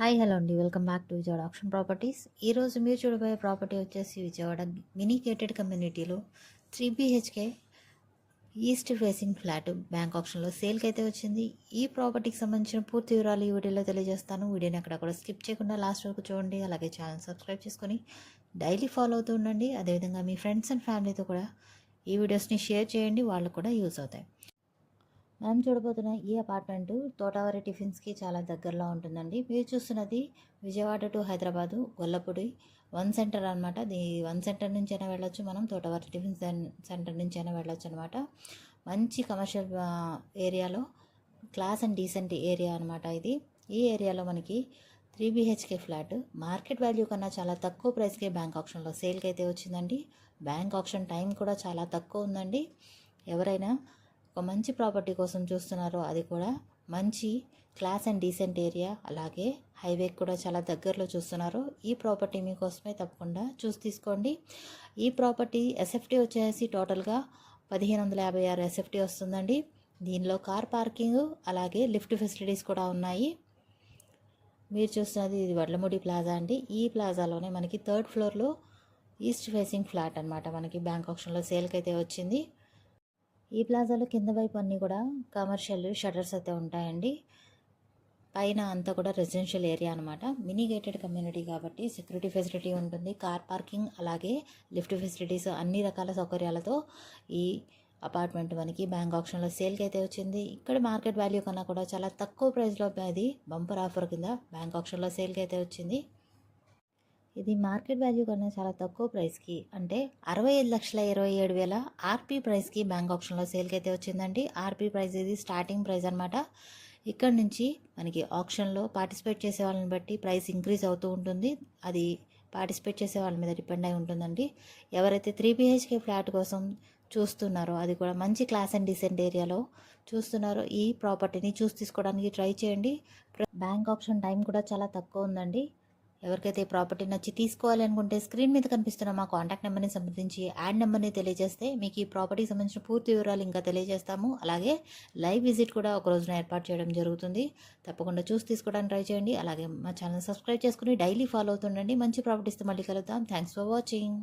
Hi hello అండి. Welcome back to Vijayawada option properties. ఈరోజు మీరు చూడబోయే ప్రాపర్టీ వచ్చేసి విజయవాడ మినీ గేటెడ్ కమ్యూనిటీలో three BHK east facing flat bank ఆప్షన్లో సేల్కి అయితే వచ్చింది. ఈ ప్రాపర్టీకి సంబంధించిన పూర్తి వివరాలు ఈ వీడియోలో తెలియజేస్తాను. వీడియోని అక్కడ కూడా స్కిప్ చేయకుండా లాస్ట్ వరకు చూడండి. అలాగే ఛానల్ సబ్స్క్రైబ్ చేసుకొని డైలీ ఫాలో అవుతూ ఉండండి. అదేవిధంగా మీ ఫ్రెండ్స్ అండ్ ఫ్యామిలీతో కూడా ఈ వీడియోస్ని షేర్ చేయండి. వాళ్ళకు కూడా యూస్ అవుతాయి. మనం చూడబోతున్న ఈ అపార్ట్మెంటు తోటవారి టిఫిన్స్కి చాలా దగ్గరలో ఉంటుందండి. మీరు చూస్తున్నది Vijayawada to Hyderabad Gollapudi one centre అనమాట దీ వన్ సెంటర్ నుంచి అయినా వెళ్ళొచ్చు మనం తోటవారి టిఫిన్ సెన్- సెంటర్ నుంచి అయినా వెళ్ళొచ్చు అనమాట మంచి కమర్షియల్ ఏరియాలో క్లాస్ అండ్ డీసెంట్ ఏరియా అనమాట ఇది. ఈ ఏరియాలో మనకి three BHK flat. Market value కన్నా చాలా తక్కువ ప్రైస్కే బ్యాంక్ ఆప్షన్లో సేల్కి అయితే వచ్చిందండి. బ్యాంక్ ఆప్షన్ టైం కూడా చాలా తక్కువ ఉందండి. ఎవరైనా ఒక మంచి ప్రాపర్టీ కోసం చూస్తున్నారో అది కూడా మంచి క్లాస్ అండ్ డీసెంట్ ఏరియా అలాగే హైవే కూడా చాలా దగ్గరలో చూస్తున్నారు ఈ ప్రాపర్టీ మీకోసమే తప్పకుండా చూసి తీసుకోండి. ఈ ప్రాపర్టీ ఎస్ఎఫ్టీ వచ్చేసి టోటల్గా పదిహేను వందల యాభై ఆరు ఎస్ఎఫ్టీ వస్తుందండి. దీనిలో కార్ పార్కింగ్ అలాగే లిఫ్ట్ ఫెసిలిటీస్ కూడా ఉన్నాయి. మీరు చూస్తున్నది ఇది వడ్లముడి ప్లాజా అండి. ఈ ప్లాజాలోనే మనకి థర్డ్ ఫ్లోర్లో ఈస్ట్ ఫేసింగ్ ఫ్లాట్ అన్నమాట మనకి బ్యాంక్ ఆప్షన్లో సేల్కి అయితే వచ్చింది. ఈ ప్లాజాలో కింద వైపు అన్నీ కూడా కమర్షియల్ షటర్స్ అయితే ఉంటాయండి. పైన అంతా కూడా రెసిడెన్షియల్ ఏరియా అనమాట మినీ గేటెడ్ కమ్యూనిటీ కాబట్టి సెక్యూరిటీ ఫెసిలిటీ ఉంటుంది. కార్ పార్కింగ్ అలాగే లిఫ్ట్ ఫెసిలిటీస్ అన్ని రకాల సౌకర్యాలతో ఈ అపార్ట్మెంట్ మనకి బ్యాంక్ ఆప్షన్లో సేల్కి అయితే వచ్చింది. ఇక్కడ మార్కెట్ వాల్యూ కన్నా కూడా చాలా తక్కువ ప్రైస్లో అది బంపర్ ఆఫర్ కింద బ్యాంక్ ఆప్షన్లో సేల్కి అయితే వచ్చింది. ఇది మార్కెట్ వాల్యూ కన్నా చాలా తక్కువ ప్రైస్కి అంటే అరవై ఐదు లక్షల ఇరవై ఏడు వేల ఆర్పీ ప్రైస్కి బ్యాంక్ ఆప్షన్లో సేల్కి అయితే వచ్చిందండి. ఆర్పీ ప్రైస్ ఇది స్టార్టింగ్ ప్రైస్ అనమాట ఇక్కడ నుంచి మనకి ఆప్షన్లో పార్టిసిపేట్ చేసే వాళ్ళని బట్టి ప్రైస్ ఇంక్రీజ్ అవుతూ ఉంటుంది. అది పార్టిసిపేట్ చేసే వాళ్ళ మీద డిపెండ్ అయి ఉంటుందండి. ఎవరైతే త్రీ బిహెచ్కే ఫ్లాట్ కోసం చూస్తున్నారో అది కూడా మంచి క్లాస్ అండ్ డీసెంట్ ఏరియాలో చూస్తున్నారో ఈ ప్రాపర్టీని చూసి తీసుకోవడానికి ట్రై చేయండి. బ్యాంక్ ఆప్షన్ టైం కూడా చాలా తక్కువ ఉందండి. ఎవరికైతే ప్రాపర్టీ నచ్చి తీసుకోవాలి అనుకుంటే స్క్రీన్ మీద కనిపిస్తున్న మా కాంటాక్ట్ నెంబర్ని సంప్రదించి యాడ్ నెంబర్ని తెలియజేస్తే మీకు ఈ ప్రాపర్టీకి సంబంధించిన పూర్తి వివరాలు ఇంకా తెలియజేస్తాము. అలాగే లైవ్ విజిట్ కూడా ఒక రోజున ఏర్పాటు చేయడం జరుగుతుంది. తప్పకుండా చూసి తీసుకోవడానికి ట్రై చేయండి. అలాగే మా ఛానల్ సబ్స్క్రైబ్ చేసుకుని డైలీ ఫాలో అవుతుండండి. మంచి ప్రాపర్టీస్తో మళ్ళీ కలుద్దాం. Thanks for watching.